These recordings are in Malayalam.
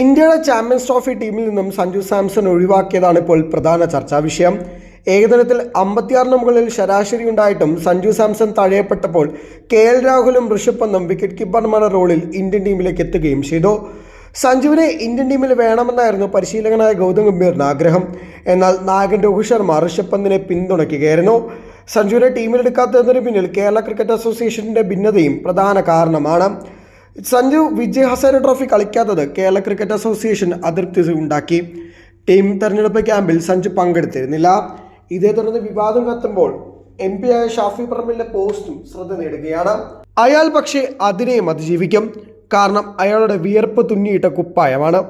ഇന്ത്യയുടെ ചാമ്പ്യൻസ് ട്രോഫി ടീമിൽ നിന്നും സഞ്ജു സാംസൺ ഒഴിവാക്കിയതാണ് ഇപ്പോൾ പ്രധാന ചർച്ചാ വിഷയം. ഏകദിനത്തിൽ അമ്പത്തിയാറിന് മുകളിൽ ശരാശരി ഉണ്ടായിട്ടും സഞ്ജു സാംസൺ തഴയപ്പെട്ടപ്പോൾ കെ എൽ രാഹുലും ഋഷഭ് പന്തും വിക്കറ്റ് കീപ്പർമാരുടെ റോളിൽ ഇന്ത്യൻ ടീമിലേക്ക് എത്തുകയും ചെയ്തു. സഞ്ജുവിനെ ഇന്ത്യൻ ടീമിൽ വേണമെന്നായിരുന്നു പരിശീലകനായ ഗൗതം ഗംഭീറിന് ആഗ്രഹം. എന്നാൽ നായകൻ രോഹിത് ശർമ്മ ഋഷഭ് പന്തിനെ പിന്തുണയ്ക്കുകയായിരുന്നു. സഞ്ജുവിനെ ടീമിലെടുക്കാത്തതിന് പിന്നിൽ കേരള ക്രിക്കറ്റ് അസോസിയേഷന്റെ ഭിന്നതയും പ്രധാന കാരണമാണ്. സഞ്ജു വിജയ് ഹസാര ട്രോഫി കളിക്കാത്തത് കേരള ക്രിക്കറ്റ് അസോസിയേഷൻ അതൃപ്തി ഉണ്ടാക്കി. ടീം തെരഞ്ഞെടുപ്പ് ക്യാമ്പിൽ സഞ്ജു പങ്കെടുത്തിരുന്നില്ല. ഇതേ തുടർന്ന് വിവാദം കത്തുമ്പോൾ എം പി ആയ ഷാഫി പറമ്പിലിന്റെ പോസ്റ്റും ശ്രദ്ധ നേടുകയാണ്. അയാൾ പക്ഷേ അതിനെയും അതിജീവിക്കും. കാരണം അയാളുടെ വിയർപ്പ് തുന്നിയിട്ട കുപ്പായമാണ്.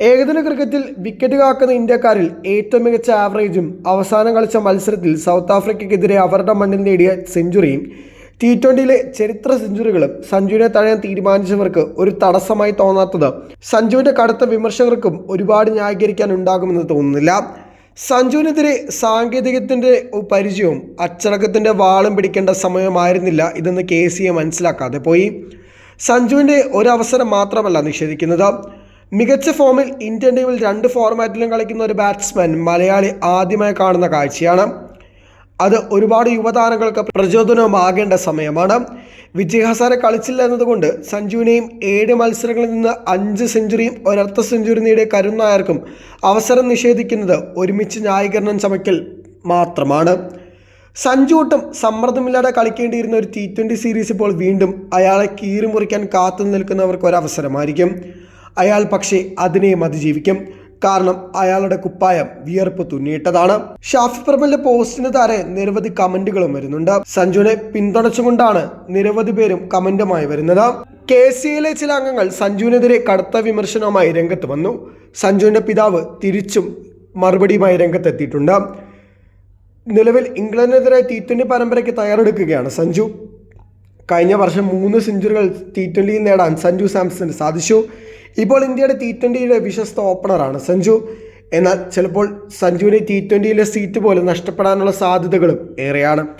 ഏകദിന ക്രിക്കറ്റിൽ വിക്കറ്റ് കാക്കുന്ന ഇന്ത്യക്കാരിൽ ഏറ്റവും മികച്ച ആവറേജും അവസാനം കളിച്ച മത്സരത്തിൽ സൗത്ത് ആഫ്രിക്കയ്ക്കെതിരെ അവരുടെ മണ്ണിൽ നേടിയ സെഞ്ചുറിയും ടി ട്വന്റിയിലെ ചരിത്ര സെഞ്ചുറികളും സഞ്ജുവിനെ തഴയാൻ തീരുമാനിച്ചവർക്ക് ഒരു തടസ്സമായി തോന്നാത്തത് സഞ്ജുവിന്റെ കടുത്ത വിമർശകർക്കും ഒരുപാട് ന്യായീകരിക്കാൻ ഉണ്ടാകുമെന്ന് തോന്നുന്നില്ല. സഞ്ജുവിനെതിരെ സാങ്കേതികത്തിന്റെ പരിചയവും അച്ചടക്കത്തിന്റെ വാളും പിടിക്കേണ്ട സമയമായിരുന്നില്ല ഇതെന്ന് കെ സി എ മനസ്സിലാക്കാതെ പോയി. സഞ്ജുവിന്റെ ഒരവസരം മാത്രമല്ല നിഷേധിക്കുന്നത്. മികച്ച ഫോമിൽ ഇന്ത്യൻ ടീമിൽ രണ്ട് ഫോർമാറ്റിലും കളിക്കുന്ന ഒരു ബാറ്റ്സ്മാൻ മലയാളി ആദ്യമായി കാണുന്ന കാഴ്ചയാണ്. അത് ഒരുപാട് യുവതാരങ്ങൾക്ക് പ്രചോദനമാകേണ്ട സമയമാണ്. വിജയ് ഹസാരെ കളിച്ചില്ല എന്നതുകൊണ്ട് സഞ്ജുവിനെയും ഏഴ് മത്സരങ്ങളിൽ നിന്ന് അഞ്ച് സെഞ്ചുറിയും ഒരർത്ഥ സെഞ്ചുറി നേടിയ കരുൺ നായർക്കും അവസരം നിഷേധിക്കുന്നത് ഒരുമിച്ച് ന്യായീകരണം ചമയ്ക്കൽ മാത്രമാണ്. സഞ്ജു ഒട്ടും സമ്മർദ്ദമില്ലാതെ കളിക്കേണ്ടിയിരുന്ന ഒരു ടി ട്വന്റി സീരീസ് ഇപ്പോൾ വീണ്ടും അയാളെ കീറി മുറിക്കാൻ കാത്തു നിൽക്കുന്നവർക്ക് ഒരവസരമായിരിക്കും അയാൾ പക്ഷേ അതിനെയും അതിജീവിക്കും കാരണം അയാളുടെ കുപ്പായം വിയർപ്പ് തുന്നിയിട്ടതാണ്. ഷാഫി പറമ്പലിന്റെ പോസ്റ്റിന് താരെ നിരവധി കമന്റുകളും വരുന്നുണ്ട്. സഞ്ജുവിനെ പിന്തുണച്ചുകൊണ്ടാണ് നിരവധി പേരും കമന്റുമായി വരുന്നത്. കെ സി എയിലെ ചില അംഗങ്ങൾ സഞ്ജുവിനെതിരെ കടുത്ത വിമർശനവുമായി രംഗത്ത് വന്നു. സഞ്ജുവിന്റെ പിതാവ് തിരിച്ചും മറുപടിയുമായി രംഗത്തെത്തിയിട്ടുണ്ട്. നിലവിൽ ഇംഗ്ലണ്ടിനെതിരെ ടി ട്വന്റി പരമ്പരയ്ക്ക് തയ്യാറെടുക്കുകയാണ് സഞ്ജു. കഴിഞ്ഞ വർഷം മൂന്ന് സെഞ്ചുറികൾ ടി ട്വന്റിയിൽ നേടാൻ സഞ്ജു സാംസന് സാധിച്ചു. ഇപ്പോൾ ഇന്ത്യയുടെ ടി ട്വന്റിയുടെ വിശ്വസ്ത ഓപ്പണറാണ് സഞ്ജു എന്നാൽ ചിലപ്പോൾ സഞ്ജുവിന് ടി ട്വന്റിയിലെ സീറ്റ് പോലും നഷ്ടപ്പെടാനുള്ള സാധ്യതകളും ഏറെയാണ്.